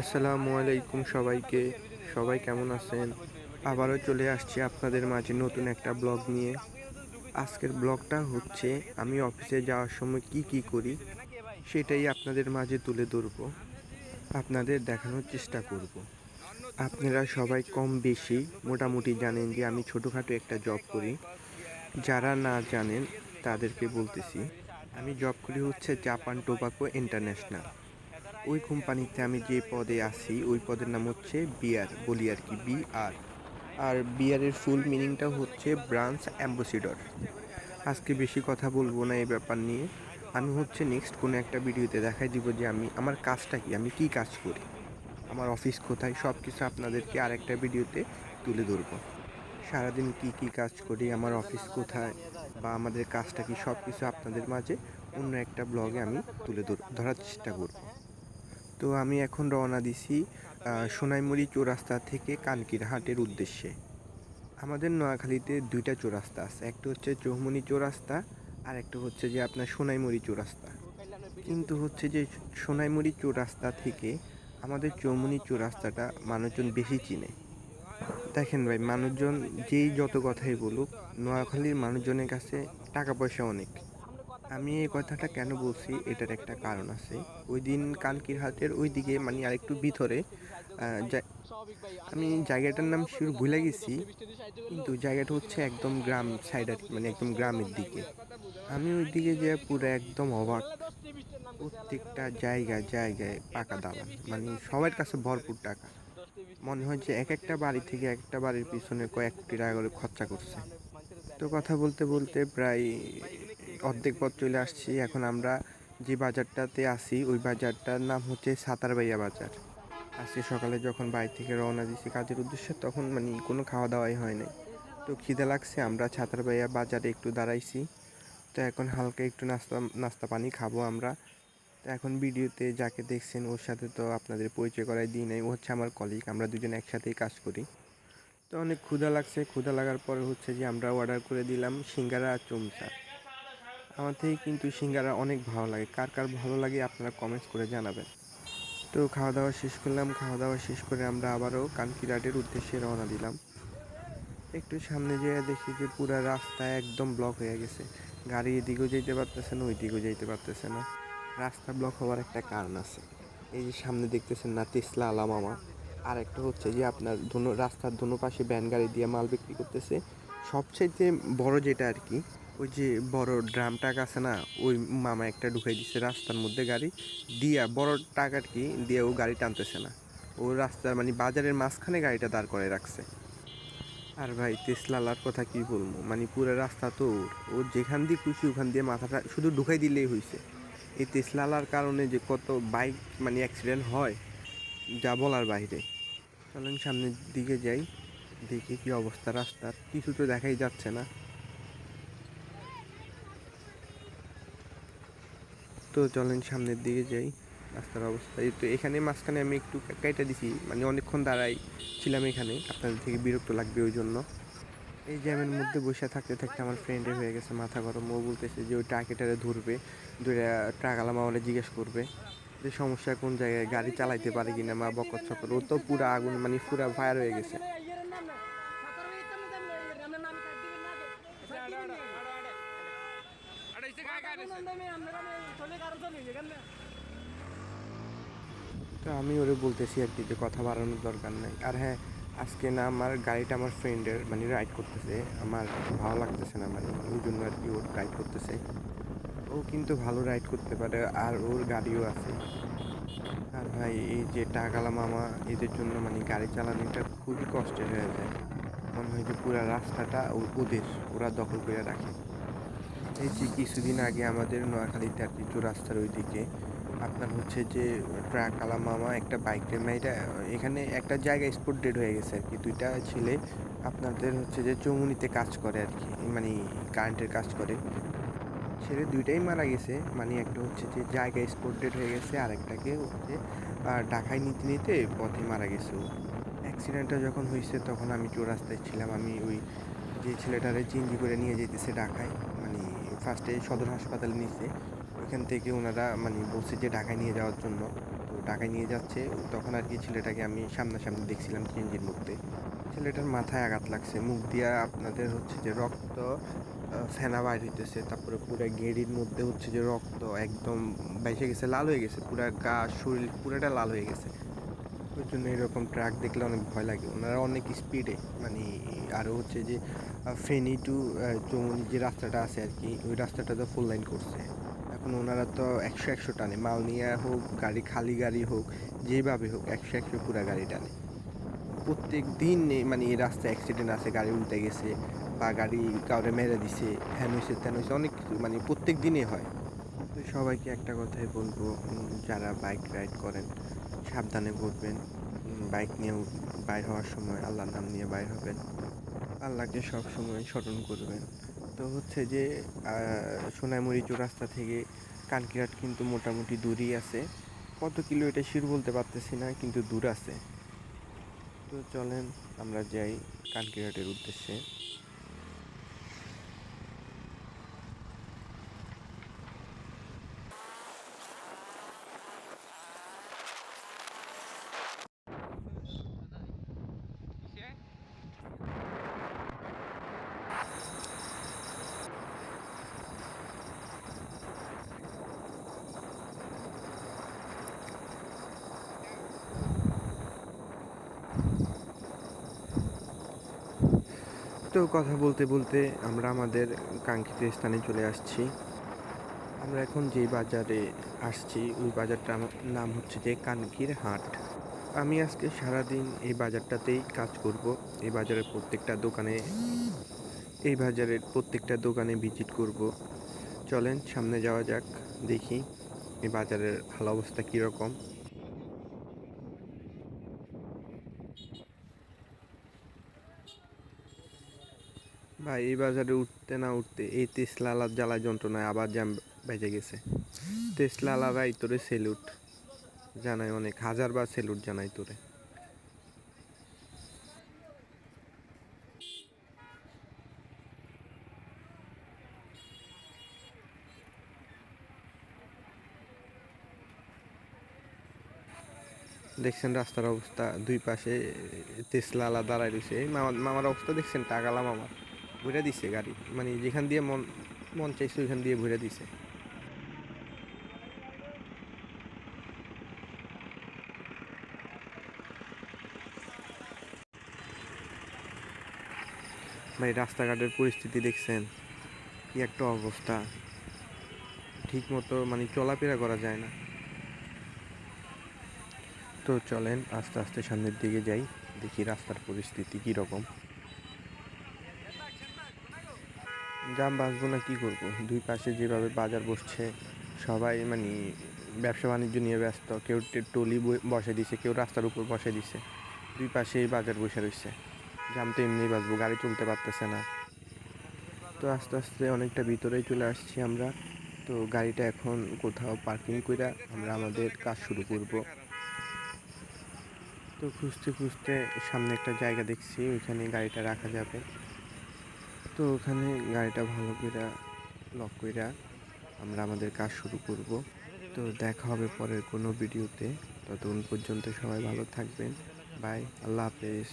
আসসালামু আলাইকুম সবাইকে। সবাই কেমন আছেন? আবারও চলে আসছি আপনাদের মাঝে নতুন একটা ব্লগ নিয়ে। আজকের ব্লগটা হচ্ছে, আমি অফিসে যাওয়ার সময় কি কি করি সেটাই আপনাদের মাঝে তুলে ধরব। আপনাদের দেখানোর চেষ্টা করব। আপনারা সবাই কম বেশি মোটামুটি জানেন যে আমি ছোটোখাটো একটা জব করি। যারা না জানেন তাদেরকে বলতেছি। আমি জব করি হচ্ছে জাপান টোবাকো ইন্টারন্যাশনাল। ওই কোম্পানিতে আমি যে পদে আছি, ওই পদের নাম হচ্ছে বিয়ার, বলি আর কি বি আর আর বিয়ারের ফুল মিনিংটা হচ্ছে ব্রাঞ্চ অ্যাম্বাসিডর। আজকে বেশি কথা বলব না এই ব্যাপার নিয়ে। আমি হচ্ছে নেক্সট কোনো একটা ভিডিওতে দেখাই দিব যে আমি, আমার কাজটা কি, আমি কি কাজ করি। আমার অফিস কোথায় সব কিছু আপনাদেরকে আরেকটা ভিডিওতে তুলে ধরবো। সারাদিন কি কি কাজ করি, আমার অফিস কোথায়, বা আমাদের কাজটা কি সব কিছু আপনাদের মাঝে অন্য একটা ব্লগে আমি তুলে ধর- ধরার চেষ্টা করব। তো আমি এখন রওনা দিছি সোনাইমুড়ি চৌরাস্তা থেকে কানকির হাটের উদ্দেশ্যে। আমাদের নোয়াখালীতে দুইটা চৌরাস্তা আছে, একটা হচ্ছে চৌমনি চৌরাস্তা, আর একটা হচ্ছে যে আপনার সোনাইমুড়ি চৌরাস্তা। কিন্তু হচ্ছে যে সোনাইমুড়ি চৌরাস্তা থেকে আমাদের চৌমনি চৌরাস্তাটা মানুষজন বেশি চিনে। দেখেন ভাই, মানুষজন যেই যত কথাই বলুক, নোয়াখালীর মানুষজনের কাছে টাকা পয়সা অনেক। আমি এই কথাটা কেন বলছি, এটার একটা কারণ আছে। ওই দিন কানকির হাটের ওই দিকে মানে আরেকটু ভিতরে আমি জায়গাটার নাম শিওর ভুলে গেছি, কিন্তু জায়গাটা হচ্ছে একদম গ্রাম সাইড আর মানে একদম গ্রামের দিকে। আমি ওই দিকে যে পুরো একদম অবাক। প্রত্যেকটা জায়গায় জায়গায় পাকা দালান মানে সবার কাছে ভরপুর টাকা। মনে হয় যে এক একটা বাড়ি থেকে এক একটা বাড়ির পিছনে কয়েক কোটি টাকা করে খরচা করছে। তো কথা বলতে বলতে প্রায় অর্ধেক পথ চলে আসছি। এখন আমরা যে বাজারটাতে আসি ওই বাজারটার নাম হচ্ছে সাতারবাইয়া বাজার। আজকে সকালে যখন বাড়ি থেকে রওনা দিছি কাজের উদ্দেশ্যে, তখন মানে কোনো খাওয়া দাওয়াই হয় নাই। তো খিদে লাগছে, আমরা ছাতারবাইয়া বাজারে একটু দাঁড়াইছি। তো এখন হালকা একটু নাস্তা নাস্তা পানি খাব আমরা। তো এখন ভিডিওতে যাকে দেখছেন, ওর সাথে তো আপনাদের পরিচয় করাই দিই নাই, ও হচ্ছে আমার কলিগ আমরা দুজন একসাথেই কাজ করি। তো অনেক ক্ষুধা লাগছে, ক্ষুধা লাগার পরে হচ্ছে যে আমরা অর্ডার করে দিলাম সিঙ্গারা আর চমচা। আমার থেকে কিন্তু সিঙ্গারা অনেক ভালো লাগে। কার কার ভালো লাগে আপনারা কমেন্টস করে জানাবেন। তো খাওয়া দাওয়া শেষ করলাম। খাওয়া দাওয়া শেষ করে আমরা আবারও কানকিরাটের উদ্দেশ্যে রওনা দিলাম। একটু সামনে যেয়ে দেখি যে পুরো রাস্তা একদম ব্লক হয়ে গেছে। গাড়ি এদিকেও যেতে পারতেছে না, ওইদিকেও যেতে পারতেছে না। রাস্তা ব্লক হওয়ার একটা কারণ আছে। এই যে সামনে দেখতেছেন না, তেসলা আলা মামা। আর একটা হচ্ছে যে আপনার দুনো, রাস্তার দুনো পাশে ভ্যান গাড়ি দিয়ে মাল বিক্রি করতেছে। সবচেয়ে বড় যেটা আর কি ওই যে বড় ড্রাম টাক আছে না, ওই মামা একটা ঢুকাই দিচ্ছে রাস্তার মধ্যে গাড়ি, দিয়া বড় টাক আর কি, দিয়ে ও গাড়ি টানতেছে না। ও রাস্তার মানে বাজারের মাঝখানে গাড়িটা দাঁড় করে রাখছে। আর ভাই তেসলালার কথা কি বলব? মানে পুরো রাস্তা তো ওর। ও যেখান দিয়ে খুশি, ওখান দিয়ে মাথাটা শুধু ঢুকাই দিলেই হয়েছে এই তেসলালার কারণে যে কত বাইক মানে অ্যাক্সিডেন্ট হয়, যা বলার বাইরে চলেন সামনের দিকে যাই, দেখি কি অবস্থা রাস্তার। কিছু তো দেখাই যাচ্ছে না। তো চলেন সামনের দিকে যাই, রাস্তার অবস্থা। তো এখানে মাঝখানে আমি একটু কাইটা দিছি মানে অনেকক্ষণ দাঁড়াই ছিলাম এখানে, আপনাদের থেকে বিরক্ত লাগবে ওই জন্য। এই জ্যামের মধ্যে বসে থাকতে থাকতে আমার ফ্রেন্ডের হয়ে গেছে, মাথা গরম। ও বলতেছে যে ওই ট্রাকেটারে ধরবে, ধরে ট্রাক আলাম আমাকে জিজ্ঞেস করবে যে সমস্যা কোন জায়গায়, গাড়ি চালাইতে পারে কিনা মা বকর চকর ও তো পুরা আগুন মানে পুরা ফায়ার হয়ে গেছে। তো আমি ওরে বলতেছি আর কি যে কথা বাড়ানোর দরকার নাই। আর হ্যাঁ আজকে না আমার গাড়িটা আমার ফ্রেন্ডের মানে রাইড করতেছে। আমার ভালো লাগতেছে না মানে ওই জন্য আর কি ওর রাইড করতেছে। ও কিন্তু ভালো রাইড করতে পারে আর ওর গাড়িও আছে। আর ভাই, এই যে টাকালা মামা, এদের জন্য মানে গাড়ি চালানোটা খুবই কষ্টের হয়ে যায়। মনে হয় যে পুরো রাস্তাটা ওদের, ওরা দখল করে রাখে। এই যে কিছুদিন আগে আমাদের নোয়াখালীতে আর কি রাস্তার ওইদিকে আপনার হচ্ছে যে, ট্রাক আলা মামা, একটা বাইকের মাইরা এখানে একটা জায়গায় স্পট ডেড হয়ে গেছে আর কি দুইটা ছেলে আপনাদের হচ্ছে যে চৌমুনিতে কাজ করে আর কি মানে কারেন্টের কাজ করে। ছেলে দুইটাই মারা গেছে মানে একটা হচ্ছে যে জায়গায় স্পট ডেড হয়ে গেছে আর একটাকে হচ্ছে ঢাকায় নিতে নিতে পথে মারা গেছে অ্যাক্সিডেন্টটা যখন হয়েছে তখন আমি চৌরাস্তায় ছিলাম, আমি ওই যে ছেলেটারে চিঞ্জি করে নিয়ে যেতেছে ঢাকায় মানে ফার্স্টে সদর হাসপাতালে নিছে। ওইখান থেকে ওনারা মানে বলছে যে ঢাকায় নিয়ে যাওয়ার জন্য। তো ঢাকায় নিয়ে যাচ্ছে। তখন আর কি ছেলেটাকে আমি সামনাসামনি দেখছিলাম সিএনজির মধ্যে ছেলেটার মাথায় আঘাত লাগছে। মুখ দিয়া আপনাদের হচ্ছে যে রক্ত ফেনা বাইর হইতেছে। তারপরে পুরো গেড়ির মধ্যে হচ্ছে যে রক্ত একদম বাইসে গেছে, লাল হয়ে গেছে। পুরা গা, শরীর পুরোটা লাল হয়ে গেছে। ওই জন্য এরকম ট্রাক দেখলে অনেক ভয় লাগে। ওনারা অনেক স্পিডে মানে আরও হচ্ছে যে ফেনি টু চৌমনি যে রাস্তাটা আছে আর কি, ওই রাস্তাটা তো ফুল লাইন করছে। এখন ওনারা তো একশো একশো টানে। মাল নিয়ে হোক, গাড়ি খালি গাড়ি হোক, যেভাবে হোক, একশো একশো পুরা গাড়ি টানে। প্রত্যেক দিন মানে এই রাস্তায় অ্যাক্সিডেন্ট আছে, গাড়ি উল্টে গেছে বা গাড়ি কাউরে মেরে দিছে হ্যান হয়েছে ত্যান হয়েছে অনেক কিছু মানে প্রত্যেক দিনই হয়। তো সবাইকে একটা কথাই বলব যারা বাইক রাইড করেন, সাবধানে ঘুরবেন। বাইক নিয়ে বাইর হওয়ার সময় আল্লাহর নাম নিয়ে বাইর হবেন। আল্লাহকে সব সময় স্মরণ করবেন। তো হচ্ছে যে সোনাইমুড়ি চৌরাস্তা থেকে কানকিরাট কিন্তু মোটামুটি দূরই আছে। কত কিলো এটা শির বলতে পারতেছি না, কিন্তু দূর আছে। তো চলেন আমরা যাই কানকিরাটের উদ্দেশ্যে। তো কথা বলতে বলতে আমরা আমাদের কাঙ্ক্ষিত স্থানে চলে আসছি। আমরা এখন যে বাজারে আসছি, ওই বাজারটার নাম হচ্ছে যে কানকির হাট। আমি আজকে সারাদিন এই বাজারটাতেই কাজ করব। এই বাজারের প্রত্যেকটা দোকানে, এই বাজারের প্রত্যেকটা দোকানে ভিজিট করব। চলেন সামনে যাওয়া যাক, দেখি এই বাজারের হাল অবস্থা কীরকম। ভাই, এই বাজারে উঠতে না উঠতে এই তেসলালার জ্বালায় যন্ত্রণায় আবার জ্যাম বেজে গেছে। তেসলালারাই তোরে সেলুট জানাই অনেক হাজার বার সেলুট জানাই তোরে। দেখছেন রাস্তার অবস্থা, দুই পাশে তেসলালা দাঁড়ায় রয়েছে। এই মামার মামার অবস্থা দেখছেন, টাকালা মামা। ভরে দিছে গাড়ি। মানে যেখান দিয়ে মন মন চাইছে ওইখান দিয়ে ভরে দিছে। ভাই, রাস্তাঘাটের পরিস্থিতি দেখছেন, কি একটা অবস্থা। ঠিক মতো মানে চলাফেরা করা যায় না। তো চলেন, আস্তে আস্তে সামনের দিকে যাই, দেখি রাস্তার পরিস্থিতি কী জাম বাঁচবো না কী করব? দুই পাশে যেভাবে বাজার বসছে, সবাই মানে ব্যবসা বাণিজ্য নিয়ে ব্যস্ত, কেউ টলি বসে দিছে, কেউ রাস্তার উপর বসে দিছে, দুই পাশেই বাজার বসে রয়েছে জাম তো এমনি বাঁচবো গাড়ি চলতে পারতেছে না। তো আস্তে আস্তে অনেকটা ভিতরেই চলে আসছি আমরা। তো গাড়িটা এখন কোথাও পার্কিং করে আমরা আমাদের কাজ শুরু করব। তো খুঁজতে খুঁজতে সামনে একটা জায়গা দেখছি, ওইখানে গাড়িটা রাখা যাবে। তো ওখানে গাড়িটা ভালো করে লক করে আমরা আমাদের কাজ শুরু করব। তো দেখা হবে পরের কোনো ভিডিওতে ততক্ষণ পর্যন্ত সবাই ভালো থাকবেন। বাই আল্লাহ হাফেজ।